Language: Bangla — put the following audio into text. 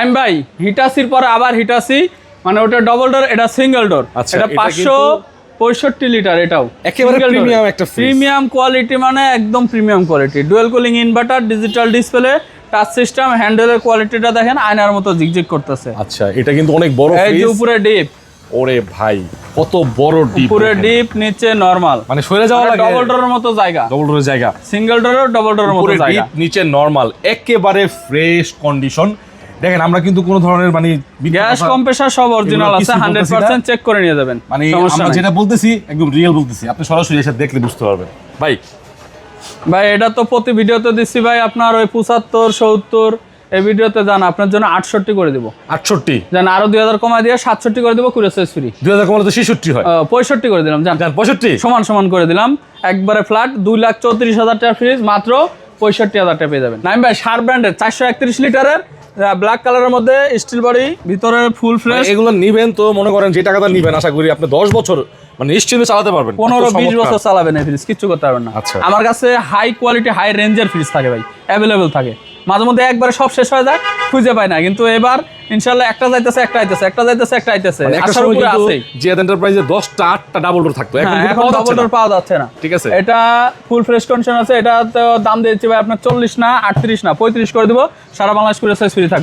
নাইম ভাই হিটাসির পরে আবার হিটাসি মানে ওটা ডবল ডোর এটা সিঙ্গেল ডোর আচ্ছা, এটা এটা পাঁচশো পঁয়ষট্টি লিটার এটাও। একেবারে premium একটা প্রিমিয়াম কোয়ালিটি মানে একদম premium quality dual cooling inverter digital display touch system হ্যান্ডেলের কোয়ালিটিটা দেখেন আয়নার মতো জিগজিগ করতেছে। আচ্ছা এটা কিন্তু অনেক বড় এই যে উপরে ডিপ ওরে ভাই কত বড় ডিপ উপরে ডিপ নিচে নরমাল মানে সরে যাওয়া লাগে। ডবল ডোরের মতো জায়গা। ডবল ডোরের জায়গা। সিঙ্গেল ডোরের ডবল ডোরের মতো জায়গা। ডিপ নিচে নরমাল একেবারে ফ্রেশ কন্ডিশন দেখেন আমরা কিন্তু কোনো ধরনের মানে গ্যাস কম্প্রেসার সব অরিজিনাল আছে কিছু হান্ড্রেড বলতেছি না। পার্সেন্ট চেক করে নিয়ে যাবেন মানে আমরা যেটা বলতেছি একদম রিয়েল বলতেছি। আপনি সরাসরি এসে দেখলে বুঝতে পারবেন। ভাই ভাই এটা তো প্রতি ভিডিওতে দিচ্ছি ভাই আপনার ওই পঁচাত্তর সত্তর এই ভিডিওতে যান আপনার জন্য আটষট্টি করে দিব। আটষট্টি? যান আরও দুই হাজার কমায় দিয়ে সাতষট্টি করে দিব সেস ফ্রি দুই হাজার কমালে তো ছেষট্টি হয়। পঁয়ষট্টি করে দিলাম জান পঁয়ষট্টি? সমান সমান করে দিলাম। একবারে ফ্ল্যাট দুই লাখ চৌত্রিশ হাজার টাকা ফ্রিজ মাত্র পঁয়ষট্টি হাজার টাকা পেয়ে যাবেন। নাইম ভাই সার ব্র্যান্ডের চারশো একত্রিশ লিটারের ব্ল্যাক কালারের মধ্যে স্টিল বডি ভিতরে ফুল ফ্রেশ এগুলো নিবেন তো মনে করেন যে টাকাটা নিবেন আশা করি আপনি দশ বছর মানে নিশ্চিন্তে চালাতে পারবেন পনেরো বিশ। বছর চালাবেন এই ফ্রিজ কিচ্ছু করতে পারবেন না আচ্ছা। আমার কাছে হাই কোয়ালিটি হাই রেঞ্জের ফ্রিজ থাকে ভাই অ্যাভেলেবেল থাকে মাঝে মধ্যে একবারে সব শেষ হয়ে যায় খুঁজে পায় না কিন্তু এবার ইনশাল্লাহ একটা যাইতেছে একটা আইতেছে একটা যাইতেছে একটা আইতেছে। মানে সময় উপরে আছে জিয়াদ এন্টারপ্রাইজে দশটা আটটা ডাবল ডোর থাকতো। এখন হ্যাঁ, এখন পাওয়া ডোর পাওয়া যাচ্ছে না। ঠিক আছে। এটা ফুল ফ্রেশ কন্ডিশন আছে এটা তো দাম দিয়েছি ভাই আপনার চল্লিশ না আটত্রিশ না পঁয়ত্রিশ করে দিব সারা বাংলাদেশ করে সাইজ ফ্রি থাকবে।